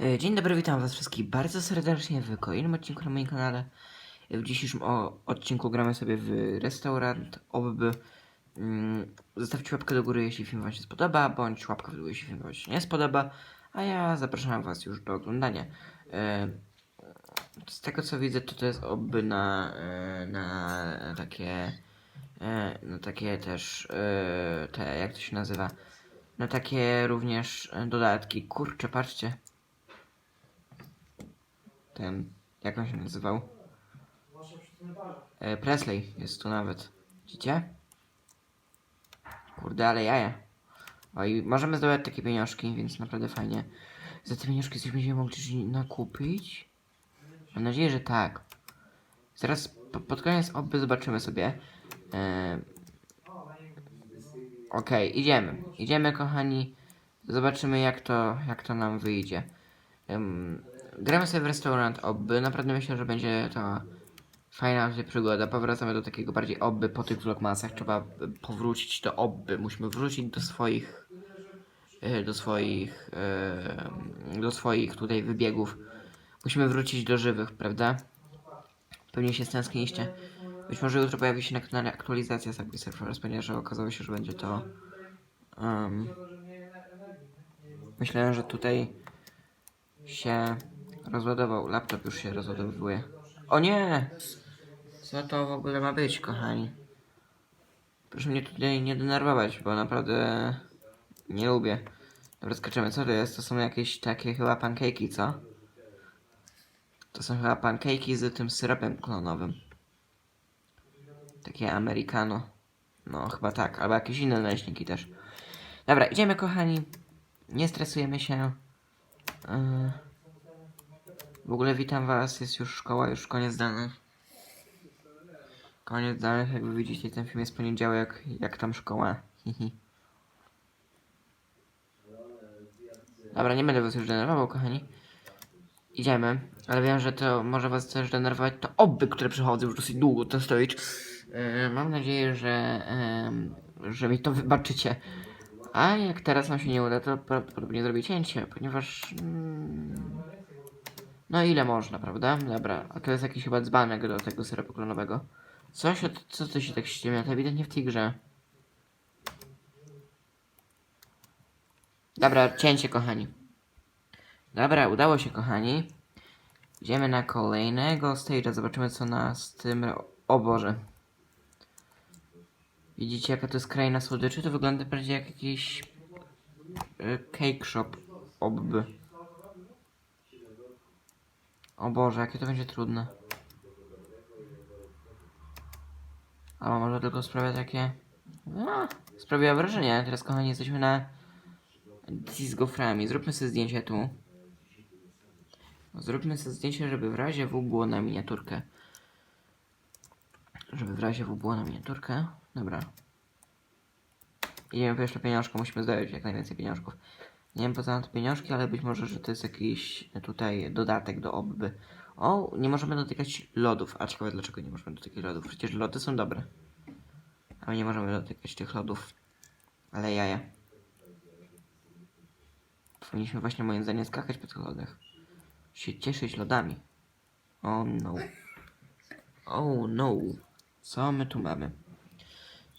E, Dzień dobry, witam was wszystkich bardzo serdecznie w kolejnym odcinku na moim kanale. W dzisiejszym odcinku gramy sobie w restaurant Obby. Mm, Zostawcie łapkę do góry, jeśli film wam się spodoba, bądź łapkę w dół, jeśli film wam się nie spodoba. A ja zapraszam was już do oglądania. E, Z tego co widzę, to to jest Obby na, e, na takie... Na takie też... Te, jak to się nazywa? Na takie również e, dodatki. Kurczę, patrzcie ten, jak on się nazywał? E, Presley jest tu nawet. Widzicie? Kurde, ale jaja. O i możemy zdobyć takie pieniążki, więc naprawdę fajnie. Za te pieniążki coś będziemy mogli nakupić? Mam nadzieję, że tak. Zaraz po, pod koniec oby zobaczymy sobie. E, Okej, idziemy. Idziemy, kochani. Zobaczymy, jak to, jak to nam wyjdzie. Em, gramy sobie w restaurant Obby. Naprawdę myślę, że będzie to fajna przygoda. Powracamy do takiego bardziej Obby po tych vlogmasach. Trzeba powrócić do Obby. Musimy wrócić do swoich e, do swoich e, do swoich tutaj wybiegów. Musimy wrócić do żywych, prawda? Pewnie się stęskniliście. Być może jutro pojawi się na kanale aktualizacja Subway Surfers, ponieważ okazało się, że będzie to em, Myślałem, że tutaj się rozładował. Laptop już się rozładowuje. O nie! Co to w ogóle ma być, kochani? Proszę mnie tutaj nie denerwować, bo naprawdę nie lubię. Dobra, skaczemy. Co to jest? To są jakieś takie chyba pancake'i, co? To są chyba pancake'i z tym syropem klonowym. Takie americano. No, chyba tak. Albo jakieś inne naleśniki też. Dobra, idziemy, kochani. Nie stresujemy się. Yy. W ogóle witam was, jest już szkoła, już koniec danych. Koniec danych, jak wy widzicie, ten film jest poniedziałek, jak tam szkoła. Dobra, nie będę was już denerwował, kochani. Idziemy, ale wiem, że to może was też denerwować to oby, które przychodzą już dosyć długo, ten stoić. Yy, mam nadzieję, że, że mi to wybaczycie. A jak teraz nam się nie uda, to prawdopodobnie zrobię cięcie, ponieważ... Mm, no ile można, prawda? Dobra, a to jest jakiś chyba dzbanek do tego syropu klonowego. Coś, co to się tak ściemnia? To ewidentnie w tej grze. Dobra, cięcie, kochani. Dobra, udało się, kochani. Idziemy na kolejnego stage'a, zobaczymy co nas tym... O Boże. Widzicie jaka to jest kraina słodyczy? To wygląda bardziej jak jakiś y, cake shop obby. O Boże, jakie to będzie trudne. A może tylko sprawia takie... A, sprawia wrażenie. Teraz kochani jesteśmy na z goframi. Zróbmy sobie zdjęcie tu. Zróbmy sobie zdjęcie, żeby w razie W było na miniaturkę. Żeby w razie W było na miniaturkę. Dobra. Idziemy po jeszcze pieniążka, musimy zdobyć jak najwięcej pieniążków. Nie wiem po co nam te pieniążki, ale być może, że to jest jakiś tutaj dodatek do obby. O, nie możemy dotykać lodów. A ciekawe dlaczego nie możemy dotykać lodów. Przecież lody są dobre. A my nie możemy dotykać tych lodów. Ale jaja. Powinniśmy właśnie moim zdaniem skakać po tych lodach. Się cieszyć lodami. Oh no. Oh no. Co my tu mamy?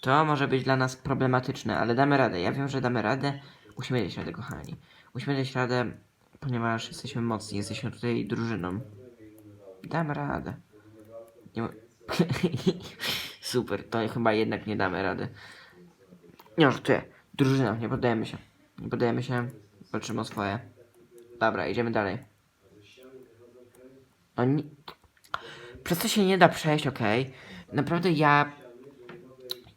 To może być dla nas problematyczne, ale damy radę. Ja wiem, że damy radę. Musimy dać radę, kochani. Musimy dać radę, ponieważ jesteśmy mocni, jesteśmy tutaj drużyną. Damy radę. Nie ma... Super, to chyba jednak nie damy rady. Nie, żartuję. Drużyna, nie poddajemy się. Nie poddajemy się, walczymy o swoje. Dobra, idziemy dalej. No nie... Przez to się nie da przejść, okej. Naprawdę ja...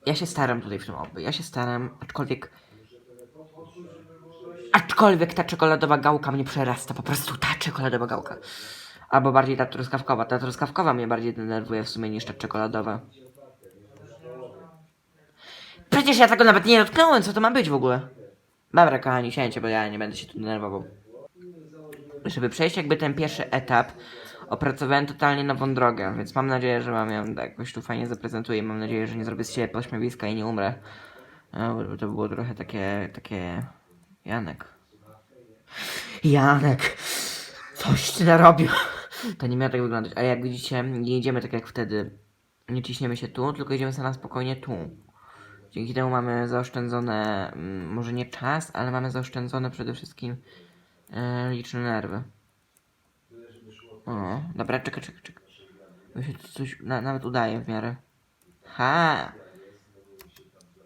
Ja się staram tutaj w tym oby. Ja się staram, aczkolwiek... Aczkolwiek ta czekoladowa gałka mnie przerasta. Po prostu ta czekoladowa gałka. Albo bardziej ta truskawkowa. Ta truskawkowa mnie bardziej denerwuje w sumie niż ta czekoladowa. Przecież ja tego nawet nie dotknąłem, co to ma być w ogóle? Dobra, kochani, sięcie, bo ja nie będę się tu denerwował. Żeby przejść jakby ten pierwszy etap, opracowałem totalnie nową drogę, więc mam nadzieję, że mam ją jakoś tu fajnie zaprezentuję. Mam nadzieję, że nie zrobię z siebie pośmiewiska i nie umrę. No, bo to było trochę takie, takie... Janek, Janek, coś ty narobił. To nie miało tak wyglądać, ale jak widzicie, nie jedziemy tak jak wtedy. Nie ciśniemy się tu, tylko jedziemy sobie na spokojnie tu. Dzięki temu mamy zaoszczędzone, mm, może nie czas, ale mamy zaoszczędzone przede wszystkim e, liczne nerwy. O, dobra, czekaj, czekaj, czekaj. Mi się coś na, nawet udaje w miarę. Ha!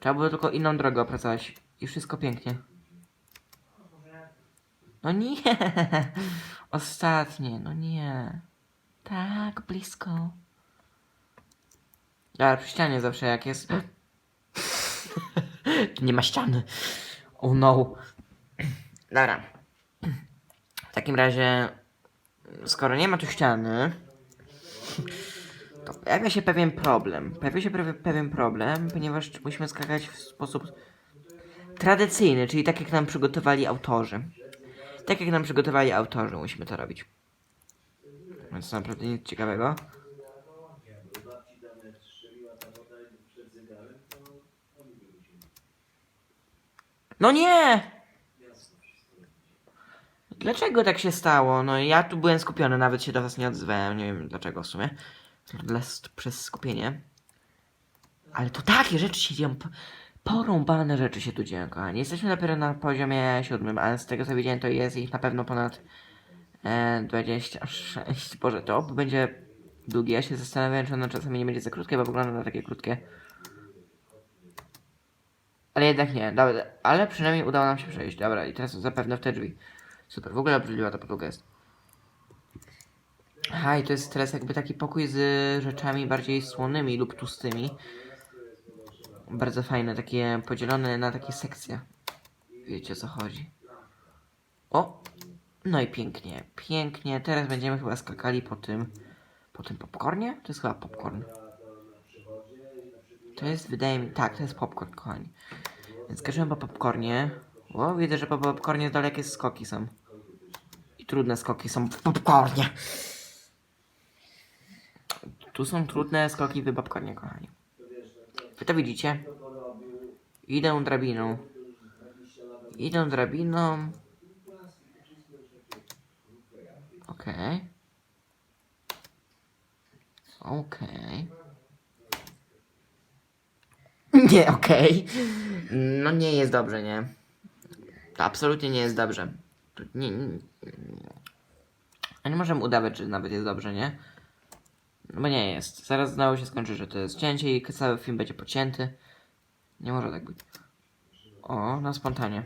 Trzeba było tylko inną drogę opracować. I wszystko pięknie. No nie! Ostatnie, no nie. Tak, blisko. Ale przy ścianie zawsze jak jest... Nie ma ściany. Oh no. Dobra. W takim razie, skoro nie ma tu ściany, to pojawia się pewien problem. Pojawia się pewien problem, ponieważ musimy skakać w sposób tradycyjny, czyli tak jak nam przygotowali autorzy. Tak jak nam przygotowali autorzy, musimy to robić. Więc naprawdę nic ciekawego. No nie! Dlaczego tak się stało? No ja tu byłem skupiony, nawet się do was nie odzwałem, nie wiem dlaczego w sumie. Przez skupienie. Ale to takie rzeczy się dzieją. Porąbane rzeczy się tu dzieją, kochani. Jesteśmy dopiero na poziomie siódmym, ale z tego co widziałem to jest ich na pewno ponad e, 26. Boże, to będzie długie. Ja się zastanawiam, czy ono czasami nie będzie za krótkie, bo wygląda na takie krótkie. Ale jednak nie, dobra, ale przynajmniej udało nam się przejść. Dobra, i teraz zapewne w te drzwi. Super, w ogóle obrzydliwa ta podłoga jest. Aha, i to jest teraz jakby taki pokój z rzeczami bardziej słonymi lub tłustymi. Bardzo fajne, takie podzielone na takie sekcje. Wiecie o co chodzi. O! No i pięknie, pięknie. Teraz będziemy chyba skakali po tym, po tym popcornie? To jest chyba popcorn. To jest, wydaje mi, tak, to jest popcorn, kochani. Więc skaczymy po popcornie. O, widzę, że po popcornie dalekie skoki są. I trudne skoki są w popcornie. Tu są trudne skoki w popcornie, kochani. Wy to widzicie? Idę drabiną. Idę drabiną. Okej. Okej. Nie, okej. No nie jest dobrze, nie? To absolutnie nie jest dobrze. Nie, nie, a nie możemy udawać, że nawet jest dobrze, nie? No bo nie jest. Zaraz znowu się skończy, że to jest cięcie i cały film będzie pocięty. Nie może tak być. O, na spontanie.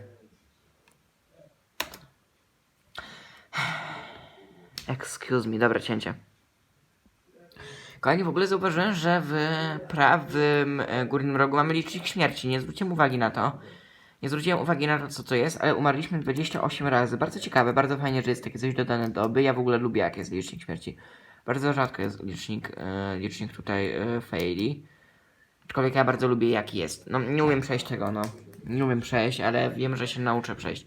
Excuse me, dobra cięcie. Kochani, w ogóle zauważyłem, że w prawym e, górnym rogu mamy licznik śmierci. Nie zwróciłem uwagi na to. Nie zwróciłem uwagi na to, co to jest, ale umarliśmy 28 razy. Bardzo ciekawe, bardzo fajnie, że jest takie coś dodane do oby. Ja w ogóle lubię, jak jest licznik śmierci. Bardzo rzadko jest licznik, e, licznik tutaj e, faili. Aczkolwiek ja bardzo lubię, jaki jest. No, nie umiem przejść tego, no. Nie umiem przejść, ale wiem, że się nauczę przejść.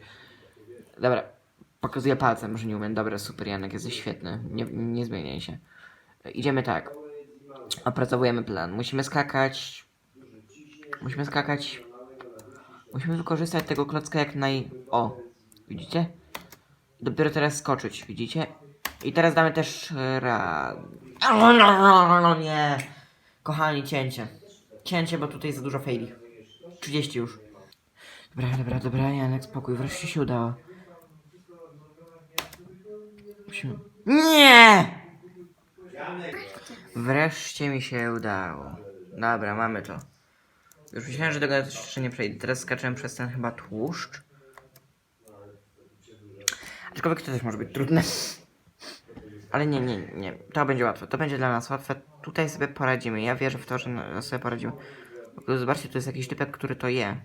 Dobra, pokazuję palcem, że nie umiem. Dobra, super, Janek, jesteś świetny. Nie, nie zmieniaj się. Idziemy tak. Opracowujemy plan. Musimy skakać. Musimy skakać. Musimy wykorzystać tego klocka jak naj. O! Widzicie? Dopiero teraz skoczyć, widzicie? I teraz damy też ra. No nie! Kochani, cięcie. Cięcie, bo tutaj za dużo faili. 30 już. Dobra, dobra, dobra, Janek, spokój, wreszcie się udało. Musimy... Nie! Wreszcie mi się udało. Dobra, mamy to. Już myślałem, że tego jeszcze nie przejdę. Teraz skaczemy przez ten chyba tłuszcz. Aczkolwiek to też może być trudne. Ale nie, nie, nie. To będzie łatwe. To będzie dla nas łatwe. Tutaj sobie poradzimy. Ja wierzę w to, że sobie poradzimy. Zobaczcie, to jest jakiś typek, który to je.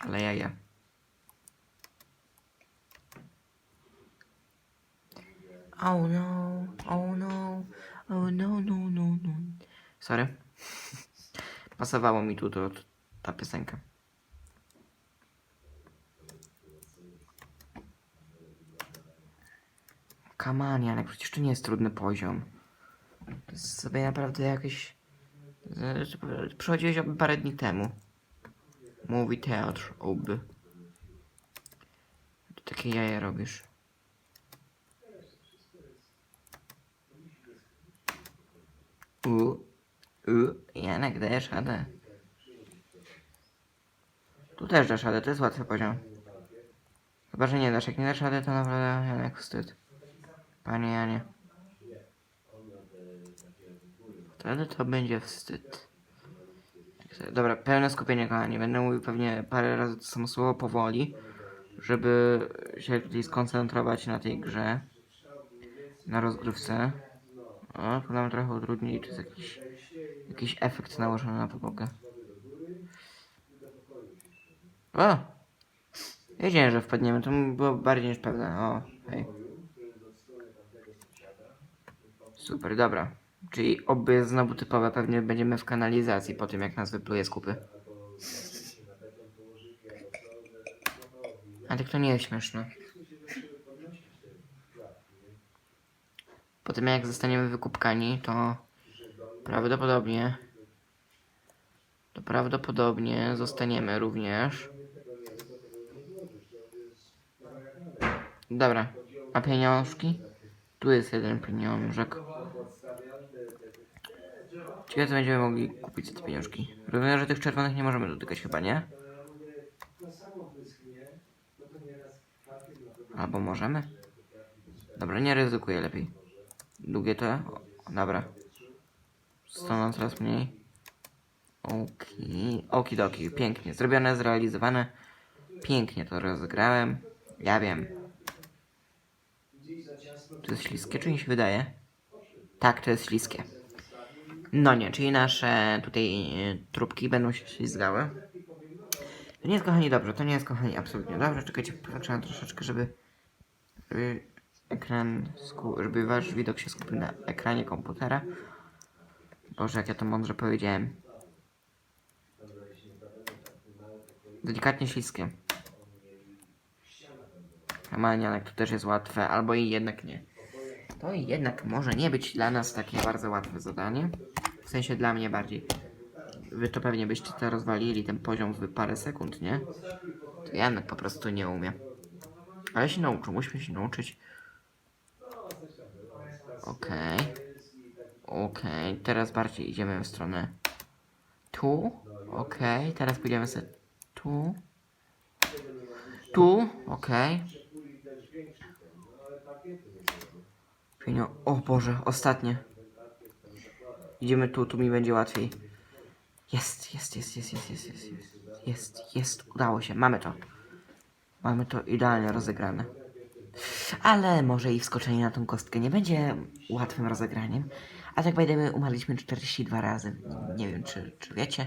Ale ja je. Oh no, oh no, oh no, no, no, no. Sorry. Pasowało mi tu to, ta piosenka. On, Janek, przecież to nie jest trudny poziom. To jest sobie naprawdę jakieś... Przychodziłeś oby parę dni temu. Mówi teatr, oby. Takie jaja robisz. U, u, Janek, dajesz radę. Tu też dasz radę, to jest łatwy poziom. Chyba, że nie dasz. Jak nie dasz rady, to naprawdę Janek wstyd. Panie Janie. Wtedy to będzie wstyd. Dobra, pełne skupienie, kochani. Będę mówił pewnie parę razy to samo słowo powoli, żeby się tutaj skoncentrować na tej grze. Na rozgrywce. O, tu nam trochę utrudnili, czy jest jakiś, jakiś efekt nałożony na podłogę. O! Wiedziałem, że wpadniemy, to było bardziej niż pewne. O, hej. Super, dobra. Czyli oby znowu typowe, pewnie będziemy w kanalizacji po tym, jak nas wypluje z kupy. A tak to nie jest śmieszne. Po tym, jak zostaniemy wykupkani, to prawdopodobnie to prawdopodobnie zostaniemy również. Dobra, a pieniążki? Tu jest jeden pieniążek. Ciekawe co będziemy mogli kupić za te pieniążki. Rozumiem, że tych czerwonych nie możemy dotykać chyba, nie? Albo możemy? Dobra, nie ryzykuję lepiej. Długie to? O, dobra. Zostaną coraz mniej. Oki, okidoki, pięknie. Zrobione, zrealizowane. Pięknie to rozegrałem. Ja wiem. To jest śliskie, czy mi się wydaje? Tak, to jest śliskie. No nie, czyli nasze tutaj e, trupki będą się ślizgały. To nie jest kochani dobrze, to nie jest kochani absolutnie dobrze. Czekajcie, popatrzę troszeczkę, żeby, żeby ekran, żeby wasz widok się skupił na ekranie komputera. Boże, jak ja to mądrze powiedziałem. Delikatnie śliskie. Manianek to też jest łatwe, albo i jednak nie. To jednak może nie być dla nas takie bardzo łatwe zadanie. W sensie dla mnie bardziej. Wy to pewnie byście to rozwalili ten poziom w parę sekund, nie? To Janek po prostu nie umie. Ale się nauczył, musimy się nauczyć. Okej. Okej, teraz bardziej idziemy w stronę tu. Okej, teraz pójdziemy sobie tu. Tu, okej. Pienio... O Boże, ostatnie. Idziemy tu, tu mi będzie łatwiej. Jest, jest, jest, jest, jest, jest, jest, jest, jest, jest, udało się, mamy to. Mamy to idealnie rozegrane. Ale może i wskoczenie na tą kostkę nie będzie łatwym rozegraniem. A tak będziemy umarliśmy 42 razy. Nie wiem, czy, czy wiecie.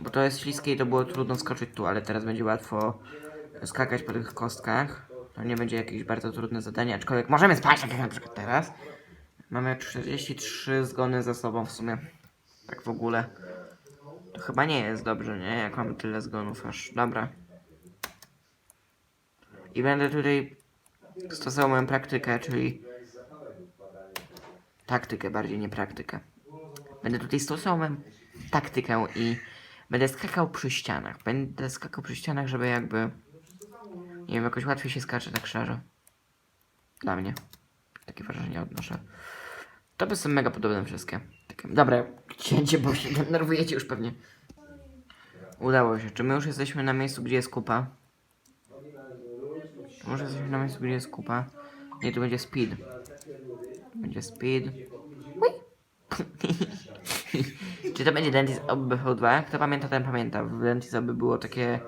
Bo to jest śliskie i to było trudno skoczyć tu, ale teraz będzie łatwo skakać po tych kostkach. To nie będzie jakieś bardzo trudne zadanie, aczkolwiek możemy spać, tak jak na przykład teraz. Mamy 43 zgony za sobą w sumie. Tak w ogóle. To chyba nie jest dobrze, nie? Jak mamy tyle zgonów aż. Dobra. I będę tutaj stosował moją praktykę, czyli taktykę bardziej, nie praktykę. Będę tutaj stosował taktykę i będę skakał przy ścianach. Będę skakał przy ścianach, żeby jakby nie wiem, jakoś łatwiej się skacze, tak szczerze. Dla mnie. Takie wrażenie odnoszę. To są mega podobne wszystkie. Takie, dobra, cięcie, bo się denerwujecie już pewnie. Udało się. Czy my już jesteśmy na miejscu, gdzie jest kupa? Może jesteśmy na miejscu, gdzie jest kupa? Nie, tu będzie speed. Będzie speed. Ui. Czy to będzie Dentist Obby V2? Kto pamięta, ten pamięta. W Dentist było takie...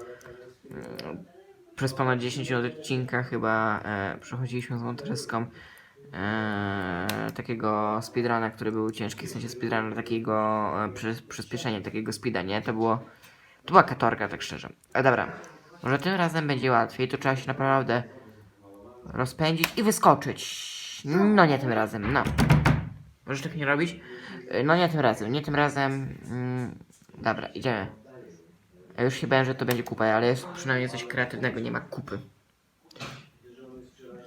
mm, Przez ponad 10 minut odcinka chyba e, przechodziliśmy z Monteryską e, takiego speedruna, który był ciężki, w sensie speedruna takiego e, przy, przyspieszenia takiego speeda, nie? To było... To była katorga, tak szczerze. A dobra, może tym razem będzie łatwiej, to trzeba się naprawdę rozpędzić i wyskoczyć. No nie tym razem, no. Możesz tak nie robić? Y, No nie tym razem, nie tym razem. Mm, dobra, idziemy. Ja już się bałem, że to będzie kupa, ale jest przynajmniej coś kreatywnego, nie ma kupy.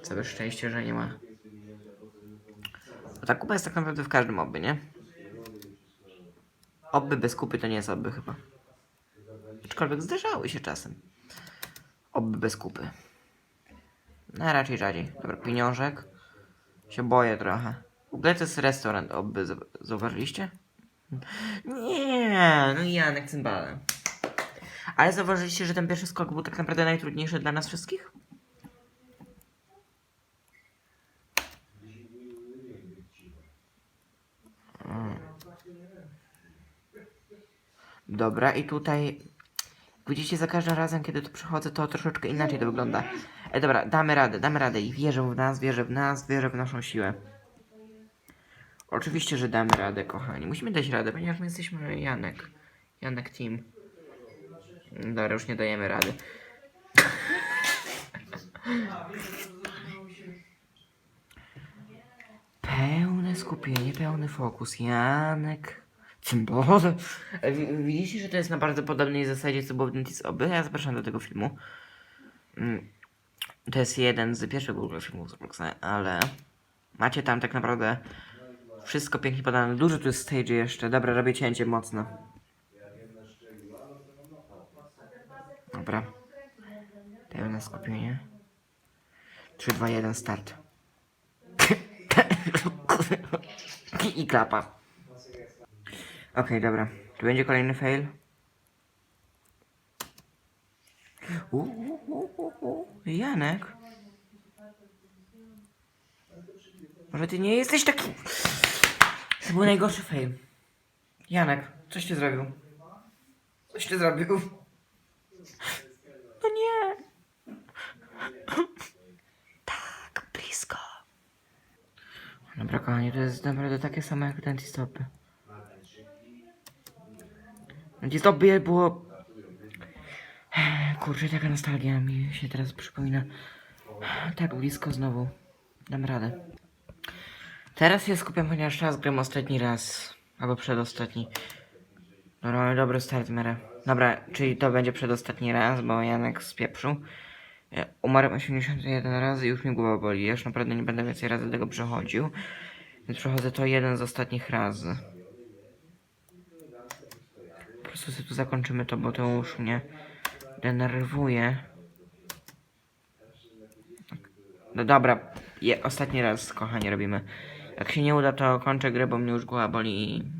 Całe szczęście, że nie ma. Bo ta kupa jest tak naprawdę w każdym obby, nie? Obby bez kupy to nie jest obby chyba. Aczkolwiek zdarzały się czasem. Oby bez kupy. No raczej rzadziej. Dobra, pieniążek. Się boję trochę. W ogóle to jest restaurant, zau- zauważyliście? Nie, no Janek cymbale. Ale zauważyliście, że ten pierwszy skok był tak naprawdę najtrudniejszy dla nas wszystkich? Mm. Dobra, i tutaj widzicie, za każdym razem, kiedy tu przychodzę, to troszeczkę inaczej to wygląda. E, dobra, damy radę, damy radę i wierzę w nas, wierzę w nas, wierzę w naszą siłę. Oczywiście, że damy radę, kochani. Musimy dać radę, ponieważ my jesteśmy Janek. Janek Team. Dobra, już nie dajemy rady. Pełne skupienie, pełny fokus. Janek. E, wi- Widzicie, że to jest na bardzo podobnej zasadzie, co było w Dentis Oby? Ja zapraszam do tego filmu. Mm. To jest jeden z pierwszych w ogóle filmów z Robloxa, ale macie tam tak naprawdę wszystko pięknie podane. Dużo tu jest stage jeszcze. Dobra, robię cięcie mocno. Dobra. Pełne skupienie. 3, 2, 1, start. I klapa. Okej, dobra. Tu będzie kolejny fail. U, u, u, u, u. Janek? Może ty nie jesteś taki... To był najgorszy fail. Janek, coś ty zrobił? Coś ty zrobił? No nie. Tak, blisko. Dobra, kochani, to jest naprawdę takie samo jak dentistopy. Dentistopy było... Kurczę, taka nostalgia mi się teraz przypomina. Tak blisko znowu. Dam radę. Teraz się skupiam, ponieważ raz gram ostatni raz. Albo przedostatni. Dobra, mamy dobry start w. Dobra, czyli to będzie przedostatni raz, bo Janek spieprzył. Ja Umarłem 81 razy i już mi głowa boli. Ja już naprawdę nie będę więcej razy tego przechodził. Więc przechodzę to jeden z ostatnich razy. Prostu sobie tu zakończymy to, bo to już mnie denerwuje. No dobra, je, ostatni raz, kochani, robimy. Jak się nie uda, to kończę grę, bo mnie już głowa boli i...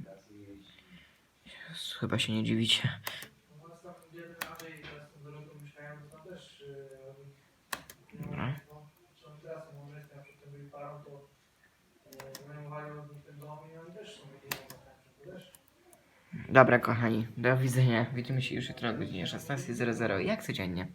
Chyba się nie dziwicie. No Dobra, kochani, do widzenia. Widzimy się już jutro o godzinie 16.00, jak codziennie.